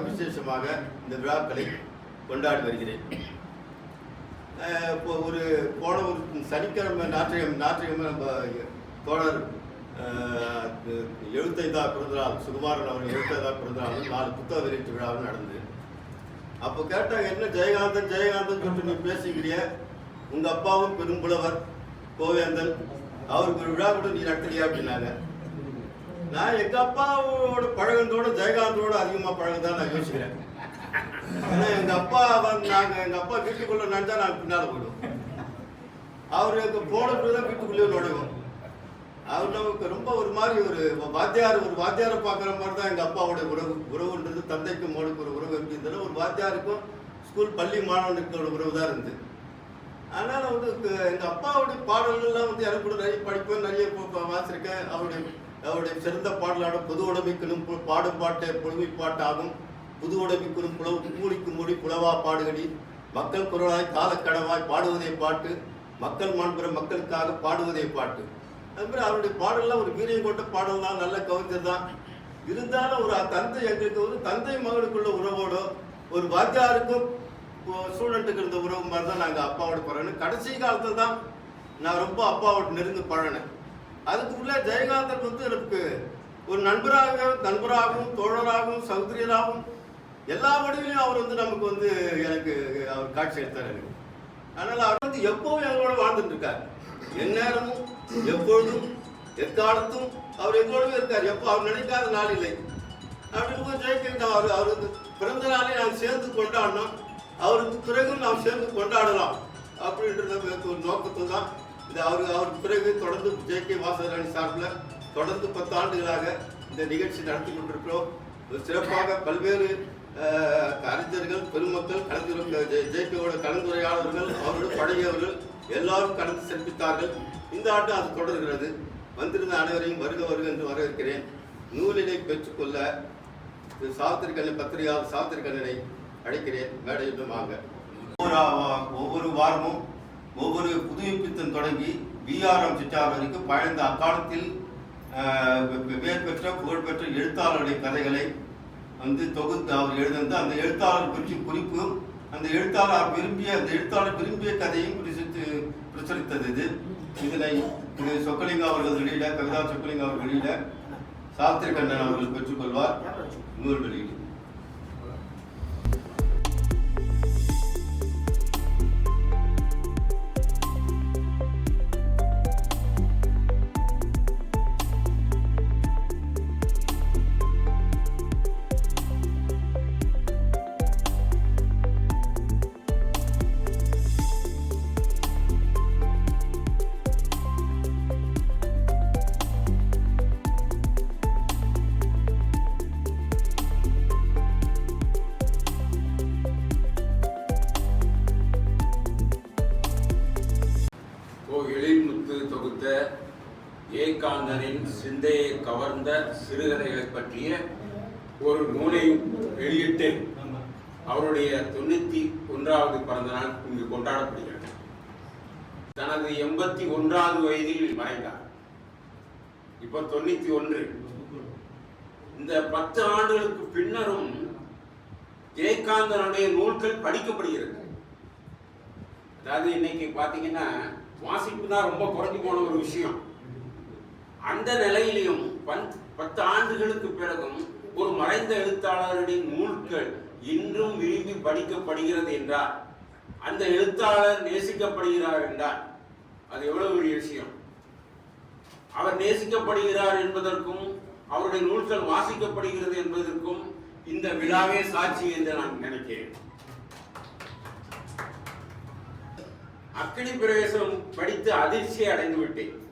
விசேஷமாக இந்த விழாக்களை கொண்டாடி வருகிறேன். இப்போ ஒரு போன ஒரு சனிக்கிழமை ஞாயிற்றுக்கிழமை ஞாயிற்றுக்கிழமை நம்ம தோழர் அஹ், பிறந்தநாள் சுகுமாரன் அவர் எழுபத்தைந்தாவது பிறந்தநாள் நாலு புத்தக வெளியீட்டு விழாவும் நடந்தது. அப்போ கேட்டாங்க என்ன ஜெயகாந்தன் ஜெயகாந்தன் சொல்லிட்டு நீ பேசுகிறிய உங்கள் அப்பாவும் பெரும்புலவர் கோவேந்தன் அவருக்கு ஒரு விழா கூட நீ நடத்துறியா? அப்படின்னாங்க. நான் எங்க அப்பாவோட பழகுனதோட ஜெயகாந்தோட அதிகமா பழகதான் நான் யோசிக்கிறேன். ஏன்னா எங்க அப்பா நாங்க எங்க அப்பா வீட்டுக்குள்ள நினைச்சா நான் பின்னால போயிடுவோம். அவர் எங்க போன தான் வீட்டுக்குள்ளேயே நுழைவோம். அவர் நமக்கு ரொம்ப ஒரு மாதிரி ஒரு வாத்தியார் ஒரு வாத்தியாரை பார்க்குற மாதிரி தான் எங்கள் அப்பாவோட உறவு. உறவுன்றது தந்தைக்கும் மோனுக்கு ஒரு உறவு இருந்ததுல ஒரு வாத்தியாருக்கும் ஸ்கூல் பள்ளி மாணவனுக்கோட ஒரு உறவு தான் இருந்தது அதனால் வந்து எங்கள் அப்பாவுடைய பாடல்கள்லாம் வந்து எனக்கு கூட நிறைய படிப்பேன் நிறைய வாசிருக்கேன் அவருடைய அவருடைய சிறந்த பாடலான பொது உடமைக்கணும் பு- பாடும் பாட்டு புலமை பாட்டாகும். புது உடமைக்கணும் புலவு மூடிக்கு மூடி புலவா பாடுகடி. மக்கள் குரலாய் காலக்கடவாய் பாடுவதே பாட்டு. மக்கள் மாண்புற மக்களுக்காக பாடுவதே பாட்டு. அது மாதிரி அவருடைய பாடல்லாம் ஒரு வீரியம் கொண்ட பாடல் தான். நல்ல கவிஞர் தான். இருந்தாலும் ஒரு தந்தை எங்களுக்கு வந்து தந்தை மகனுக்குள்ள உறவோட ஒரு வாத்தியாருக்கும் ஸ்டூடெண்ட்டுக்கு இருந்த உறவு மாதிரி தான் நாங்கள் அப்பாவோட பழகினோம் கடைசி காலத்தில் தான் நான் ரொம்ப அப்பாவோட நெருங்கி பழகினேன். அதுக்குள்ள ஜெயகாந்தன் வந்து எனக்கு ஒரு நண்பராக நண்பராகவும் தோழராகவும் சௌதரியராகவும் எல்லா வடிவிலையும் அவர் வந்து நமக்கு வந்து எனக்கு அவர் காட்சி எடுத்தார் எனக்கு. அதனால அவர் வந்து எப்பவும் எங்களோட வாழ்ந்துட்டு இருக்கார். எந்நேரமும் எப்பொழுதும் எக்காலத்தும் அவர் எங்களோடவே இருக்கார். எப்போ அவர் நினைக்காத நாள் இல்லை. அப்படின்னு ஜெயிக்கிட்ட அவர் அவர் வந்து பிறந்த நாளை நாம் சேர்ந்து கொண்டாடணும். அவருக்கு பிறகும் நாம் சேர்ந்து கொண்டாடலாம் அப்படின்றத ஒரு நோக்கத்தில் தான் இது அவர் அவருக்கு பிறகு தொடர்ந்து ஜே வாசகராணி சார்பில் தொடர்ந்து பத்து ஆண்டுகளாக இந்த நிகழ்ச்சி நடத்தி கொண்டிருக்கிறோம். சிறப்பாக பல்வேறு அறிஞர்கள் பெருமக்கள் கலந்து ஜேகேவோட கலந்துரையாளர்கள் அவரோட பழகியவர்கள் எல்லாரும் கடந்து சிறப்பித்தார்கள் இந்த ஆண்டு அது தொடர்கிறது. வந்திருந்த அனைவரையும் வருக வருக என்று வரவேற்கிறேன். நூலினை பெற்றுக்கொள்ள திரு பத்திரிகையாளர் சாவித்திரி அழைக்கிறேன். மேடையிட்டு வாங்க ஒவ்வொரு ஒவ்வொரு வாரமும் ஒவ்வொரு புதுப்பித்தன் தொடங்கி பிஆர்எம் சிட்டார் வரைக்கும் பயந்த அக்காலத்தில் ஆஹ், பெற்ற புகழ்பெற்ற எழுத்தாளருடைய கதைகளை வந்து தொகுத்து அவர் எழுதினது அந்த எழுத்தாளர் பற்றி குறிப்பும் அந்த எழுத்தாளர் விரும்பிய அந்த எழுத்தாளர் விரும்பிய கதையும் பிரசித்து பிரசுரித்தது இது. இதனை இது சொக்கலிங்கா அவர்கள் வெளியிட கவிதா சொக்கலிங்கா அவர்கள் வெளியிட சாஸ்திரி கண்ணன் அவர்கள் பெற்றுக்கொள்வார். நூல் வெளியீடு. ஏகாந்தனின் சிந்தையை கவர்ந்த சிறுகதைகளை பற்றிய ஒரு நூலை வெளியிட்டு அவருடைய தொண்ணூத்தி ஒன்றாவது பிறந்த நாள் இங்கு கொண்டாடப்படுகிறது. தனது எண்பத்தி ஒன்றாவது வயதில் மறைந்தார். இப்போ தொண்ணூத்தி ஒன்று. இந்த பத்து ஆண்டுகளுக்கு பின்னரும் ஜெயகாந்தனுடைய நூல்கள் படிக்கப்படுகிறது. அதாவது இன்னைக்கு பார்த்தீங்கன்னா வாசிப்பு தான் ரொம்ப குறைஞ்சு போன ஒரு விஷயம். அந்த நிலையிலையும் பன்- பத்து ஆண்டுகளுக்கு பிறகும் ஒரு மறைந்த எழுத்தாளருடைய நூல்கள் இன்றும் விரும்பி படிக்கப்படுகிறது என்றால் அந்த எழுத்தாளர் நேசிக்கப்படுகிறார் என்றால் அது எவ்வளவு பெரிய விஷயம்? அவர் நேசிக்கப்படுகிறார் என்பதற்கும் அவருடைய நூல்கள் வாசிக்கப்படுகிறது என்பதற்கும் இந்த விழாவே சாட்சி என்று நான் நினைக்கிறேன். அக்னி பிரவேசம் படித்து அதிர்ச்சி அடைந்து விட்டேன்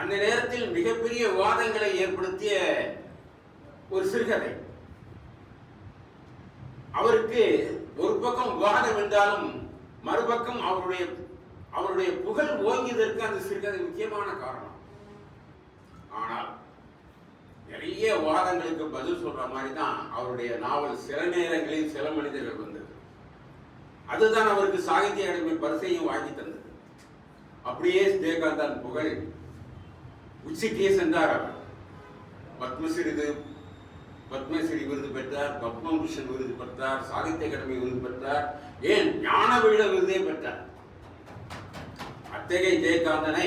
அந்த நேரத்தில் மிகப்பெரிய வாதங்களை ஏற்படுத்திய ஒரு சிறுகதை. அவருக்கு ஒரு பக்கம் வாதம் என்றாலும் மறுபக்கம் அவருடைய அவருடைய புகழ் ஓங்கியதற்கு அந்த சிறுகதை முக்கியமான காரணம். ஆனால் நிறைய வாதங்களுக்கு பதில் சொல்ற மாதிரி தான் அவருடைய நாவல் சில நேரங்களில் சில மனிதர்கள் வந்தது. அதுதான் அவருக்கு சாகித்ய அகாடமி பரிசையும் வாங்கி தந்தது. அப்படியே விஜயகாந்தன் புகழ் உச்சிக்கே சென்றார் அவர். பத்மஸ்ரீ விருது பத்மஸ்ரீ விருது பெற்றார் பத்மபூஷன் விருது பெற்றார் சாகித்ய அகாடமி விருது பெற்றார் ஏன் ஞானபீட விருதே பெற்றார். அத்தகைய ஜெயகாந்தனை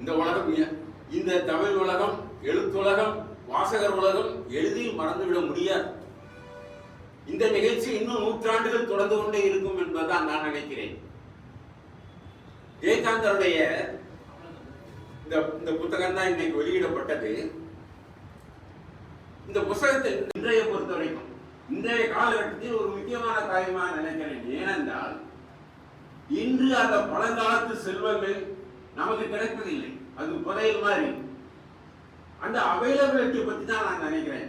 இந்த உலகம் இந்த தமிழ் உலகம் எழுத்துலகம் வாசகர் உலகம் எளிதில் மறந்துவிட முடியாது. இந்த நிகழ்ச்சி இன்னும் நூற்றாண்டுகள் தொடர்ந்து கொண்டே இருக்கும் என்பதுதான் நான் நினைக்கிறேன். ஜெயகாந்தருடைய இந்த இந்த புத்தகம் தான் இன்னைக்கு வெளியிடப்பட்டது. இந்த புத்தகத்தை இன்றைய பொறுத்த வரைக்கும் இன்றைய காலகட்டத்தில் ஒரு முக்கியமான காரியமாக நினைக்கிறேன். ஏனென்றால் இன்று அந்த பழங்காலத்து செல்வங்கள் நமக்கு கிடைப்பதில்லை. அது புதையல் மாதிரி. அந்த அவைலபிலிட்டி பத்தி தான் நான் நினைக்கிறேன்.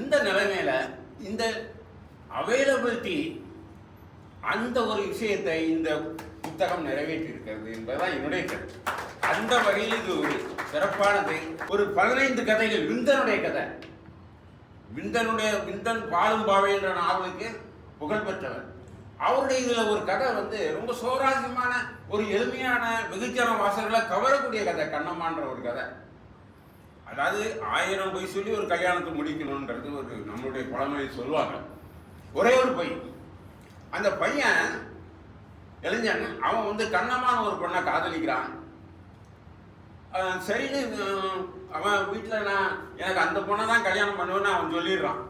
இந்த நிலைமையில இந்த அவைலபிலிட்டி அந்த ஒரு விஷயத்தை இந்த புத்தகம் நிறைவேற்றி இருக்கிறது என்பதுதான் என்னுடைய கருத்து. அந்த வகையில் இது ஒரு சிறப்பானது. ஒரு பதினைந்து கதைகள் விந்தனுடைய கதை. விந்தனுடைய விந்தன் பாலும் பாவை என்ற நாவலுக்கு புகழ் பெற்றவர். அவருடைய இதில் ஒரு கதை வந்து ரொம்ப சுவாரஸ்யமான ஒரு எளிமையான வெகுஜன வாசகர்களை கவரக்கூடிய கதை கண்ணம்மான்ற ஒரு கதை. அதாவது ஆயிரம் பொய் சொல்லி ஒரு கல்யாணத்தை முடிக்கணுன்றது ஒரு நம்மளுடைய பழமொழி சொல்லுவாங்க. ஒரே ஒரு பொய். அந்த பையன் இளைஞன் அவன் வந்து கண்ணமான ஒரு பொண்ணை காதலிக்கிறான். சரின்னு அவன் வீட்டில் நான் எனக்கு அந்த பொண்ணை தான் கல்யாணம் பண்ணுவேன்னு அவன் சொல்லிடுறான்.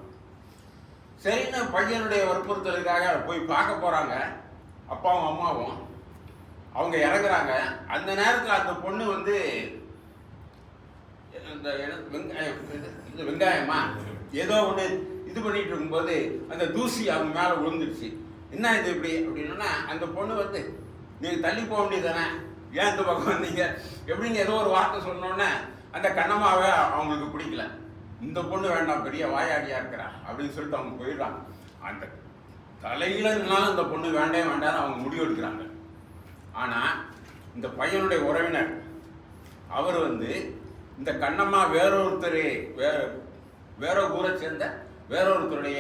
சரின்னு பையனுடைய வற்புறுத்தலுக்காக போய் பார்க்க போகிறாங்க அப்பாவும் அம்மாவும். அவங்க இறங்குறாங்க. அந்த நேரத்தில் அந்த பொண்ணு வந்து இந்த என்ன- வெங்காயம் வெங்காயமா? ஏதோ ஒன்று இது பண்ணிட்டு இருக்கும்போது அந்த தூசி அவங்க மேலே விழுந்துடுச்சு என்ன இது இப்படி? அப்படின்னா அந்த பொண்ணு வந்து நீங்கள் தள்ளி போக வேண்டியதானே ஏன் இந்த பக்கம் வந்தீங்க? எப்படின்னு ஏதோ ஒரு வார்த்தை சொன்னோன்னே அந்த கண்ணமாவே அவங்களுக்கு பிடிக்கல. இந்த பொண்ணு வேண்டாம் பெரிய வாயாடியா இருக்கிறா அப்படின்னு சொல்லிட்டு அவங்க போயிடுறாங்க. அந்த தலையில இருந்தாலும் இந்த பொண்ணு வேண்டே வேண்டாம் அவங்க முடிவெடுக்கிறாங்க ஆனால் இந்த பையனுடைய உறவினர் அவர் வந்து இந்த கண்ணம்மா வேறொருத்தர் வேற வேற ஊரை சேர்ந்த வேறொருத்தருடைய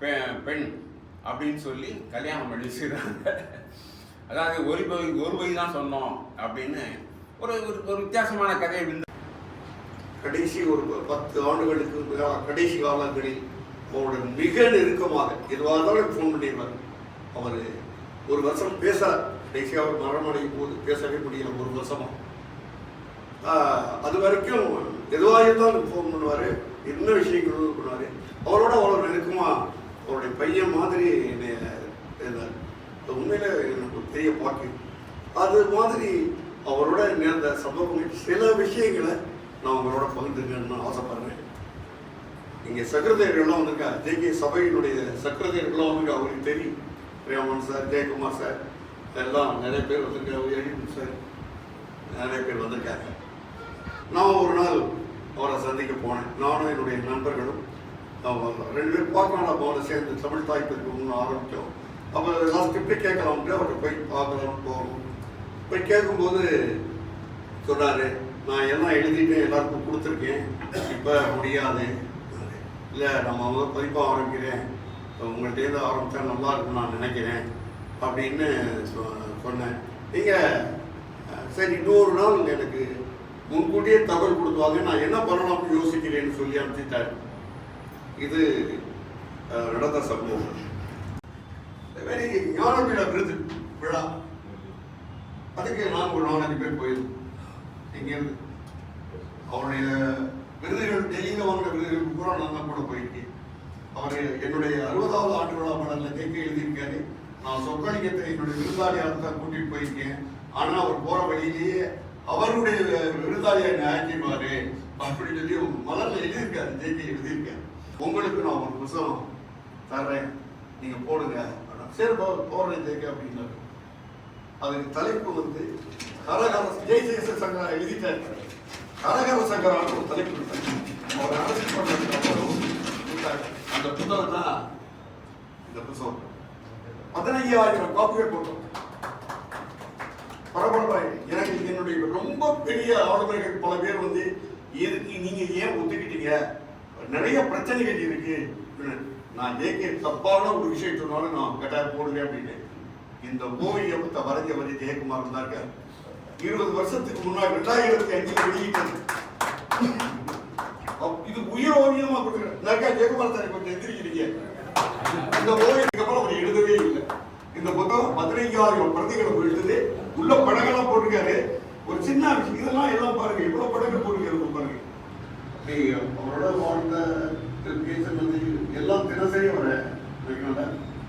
பெ- பெண் அப்படின்னு சொல்லி கல்யாணம் பண்ணி செய்கிறாங்க அதாவது ஒரு பகுதி ஒரு பகுதி தான் சொன்னோம் அப்படின்னு ஒரு ஒரு வித்தியாசமான கதையை விந்து கடைசி ஒரு பத்து ஆண்டுகளுக்கு கடைசி காலங்களில் அவரோட மிக நெருக்கமாக எதுவாக இருந்தாலும் ஃபோன் பண்ணிடுவார் அவர் ஒரு வருஷம் பேச கடைசியாக அவர் மரணமடையும் போது பேசவே முடியல ஒரு வருஷமா அது வரைக்கும் எதுவாக இருந்தாலும் ஃபோன் பண்ணுவார் என்ன விஷயங்களும் பண்ணுவார் அவரோட அவ்வளோ நெருக்கமாக அவருடைய பையன் மாதிரி என்னை இருந்தார் உண்மையில எனக்கு பெரிய பாக்கு அது மாதிரி அவரோட நேர்ந்த சம்பவங்கள் சில விஷயங்களை நான் உங்களோட பகிர்ந்துக்கணும்னு ஆசைப்படுறேன். இங்கே சக்கரதேவர்கள்லாம் வந்திருக்கா ஜேகே சபையினுடைய சக்கரதேவர்கள்லாம் வந்திருக்கா அவருக்கு தெரியும். பிரியாமன் சார் ஜெயக்குமார் சார் எல்லாம் நிறைய பேர் வந்திருக்காரு எழில் சார் நிறைய பேர் வந்திருக்காங்க. நான் ஒரு நாள் அவரை சந்திக்க போனேன். நானும் என்னுடைய நண்பர்களும் ரெண்டு பேரும் பார்க்கலாம் அவரை சேர்ந்து தமிழ் தாய்ப்பிற்கு ஒன்று ஆரம்பித்தோம். அப்போ எல்லாம் ஸ்கிரிப்டே கேட்கலாம்ட்டு அவர்கிட்ட போய் பார்க்கலாம் போகணும். போய் கேட்கும்போது சொன்னார் நான் எல்லாம் எழுதிட்டு எல்லாருக்கும் கொடுத்துருக்கேன். இப்போ முடியாது. இல்லை நம்ம வந்து பதிப்பாக ஆரம்பிக்கிறேன். உங்கள்கிட்டேருந்து ஆரம்பித்தா நல்லா இருக்கும்னு நான் நினைக்கிறேன். அப்படின்னு சொ- சொன்னேன். நீங்கள் சரி இன்னொரு நாள் எனக்கு முன்கூட்டியே தகவல் கொடுத்துவாங்க நான் என்ன பண்ணலாம்னு யோசிக்கிறேன்னு சொல்லி அனுப்பிச்சிட்டாரு இது நடந்த சம்பவம். அதே மாதிரி ஞானபீட விருது விழா? அதுக்கு நான் ஒரு நாலஞ்சு பேர் போயிருந்தோம். இங்கேருந்து அவருடைய விருதுகள் டெல்லியில் வாங்கின விருதுகள் பூரா நான் தான் கூட போயிருக்கேன். அவர் என்னுடைய அறுபதாவது ஆண்டு விழா மடலில் கேட்க எழுதியிருக்காரு. நான் சொக்கலிங்கத்தை என்னுடைய விருதாளியாக தான் கூட்டிகிட்டு போயிருக்கேன். ஆனால் அவர் போகிற வழியிலேயே அவருடைய விருந்தாளியை நியாயக்கிடுவாரு அப்படின்னு சொல்லி ஒரு மலர்ல எழுதியிருக்காரு ஜெயிக்க எழுதியிருக்காரு. உங்களுக்கு நான் ஒரு புத்தகம் தர்றேன். நீங்க போடுங்க. சரி போ போடுறேன் ஜெயிக்க அப்படின்னாரு. அதுக்கு தலைப்பு வந்து கரகர ஜெய சங்கரா எழுதிட்டார். கரகர சங்கரான்னு ஒரு தலைப்பு அவர் அரசு அந்த புத்தகம் தான் இந்த புத்தகம். பதினையாயிரம் காப்பிகள் போட்டோம். பரபரப்பாய் எனக்கு என்னுடைய ரொம்ப பெரிய ஆளுநர்கள் பல பேர் வந்து எதுக்கு நீங்க ஏன் ஒத்துக்கிட்டீங்க? நிறைய பிரச்சனைகள் இருக்கு. நான் ஜேகே தப்பான ஒரு விஷயம் சொன்னாலும் நான் கட்டாயம் போடுவேன் அப்படின்னு இந்த ஓவியத்தை வரைஞ்சவர் ஜெயக்குமார் தான் இருக்காரு இருபது வருஷத்துக்கு முன்னாடி ரெண்டாயிரத்தி அஞ்சில் வெளியிட்டது. ஜெயக்குமார் சார் கொஞ்சம் எந்திரிக்கிறீங்க. இந்த ஓவியத்துக்கு அப்புறம் அவர் எழுதவே இல்லை. இந்த புத்தகம் பதினைஞ்சாயிரம் பிரதிகளை எழுதுது. உள்ள படங்கள்லாம் போட்டிருக்காரு. ஒரு சின்ன விஷயம் இதெல்லாம் எல்லாம் பாருங்க. இவ்வளவு படங்கள் போட்டிருக்காரு பாருங்க. அவரோட வாழ்ந்த பேசுறது எல்லாம் தினசரி வர வைக்கல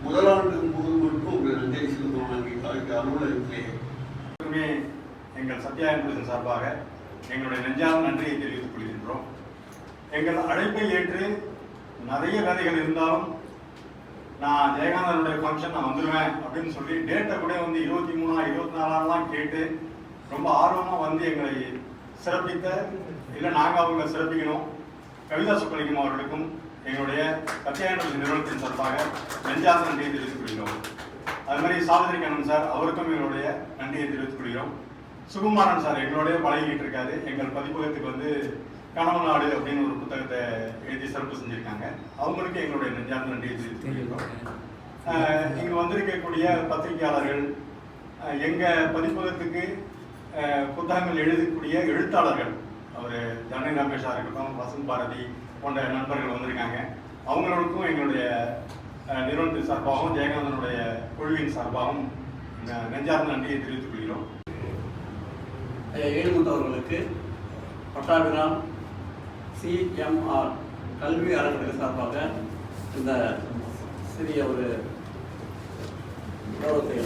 முதலாண்டு போது மட்டும் ஒரு நன்றி செலுத்தணும் அலுவலகத்திலே அலுவலகத்திலேயே எங்கள் சத்யா என்பதன் சார்பாக எங்களுடைய நெஞ்சார்ந்த நன்றியை தெரிவித்துக் கொள்கின்றோம். எங்கள் அழைப்பை ஏற்று நிறைய வேலைகள் இருந்தாலும் நான் ஜெயகாந்தனுடைய ஃபங்க்ஷன் நான் வந்துடுவேன் அப்படின்னு சொல்லி டேட்டை கூட வந்து இருபத்தி மூணா இருபத்தி நாலாம்லாம் கேட்டு ரொம்ப ஆர்வமாக வந்து எங்களை சிறப்பித்த இல்லை நாங்கள் அவங்களை சிறப்பிக்கணும். கவிதா சுப்பலிங்கம் அவர்களுக்கும் எங்களுடைய சத்யானந்த நிறுவனத்தின் சார்பாக நெஞ்சார்ந்த நன்றியை தெரிவித்துக் கொள்கிறோம். அது மாதிரி சாவித்திரி கண்ணன் சார் அவருக்கும் எங்களுடைய நன்றியை தெரிவித்துக் கொள்கிறோம். சுகுமாரன் சார் எங்களோடய பழகிட்டு இருக்காரு எங்கள் பதிப்பகத்துக்கு வந்து கனவு நாடு அப்படின்னு ஒரு புத்தகத்தை எழுதி சிறப்பு செஞ்சிருக்காங்க. அவங்களுக்கு எங்களுடைய நெஞ்சார்ந்த நன்றியை தெரிவித்துக் கொள்கிறோம். இங்க வந்திருக்கக்கூடிய பத்திரிகையாளர்கள் ஆஹ் எங்க பதிப்பகத்துக்கு புத்தகங்கள் எழுதக்கூடிய எழுத்தாளர்கள் அவர் ஜனனி ரமேஷா இருக்கட்டும் வசந்த் பாரதி போன்ற நண்பர்கள் வந்திருக்காங்க. அவங்களுக்கும் எங்களுடைய நிறுவனத்தின் சார்பாகவும் ஜெயகாந்தனுடைய குழுவின் சார்பாகவும் ந- நெஞ்சார்ந்த நன்றியை தெரிவித்துக் கொள்கிறோம். ஏழுமுத்து அவர்களுக்கு பட்டாபிராம் சிஎம்ஆர் கல்வி அறக்கட்டளை சார்பாக இந்த சிறிய ஒரு கௌரவத்தை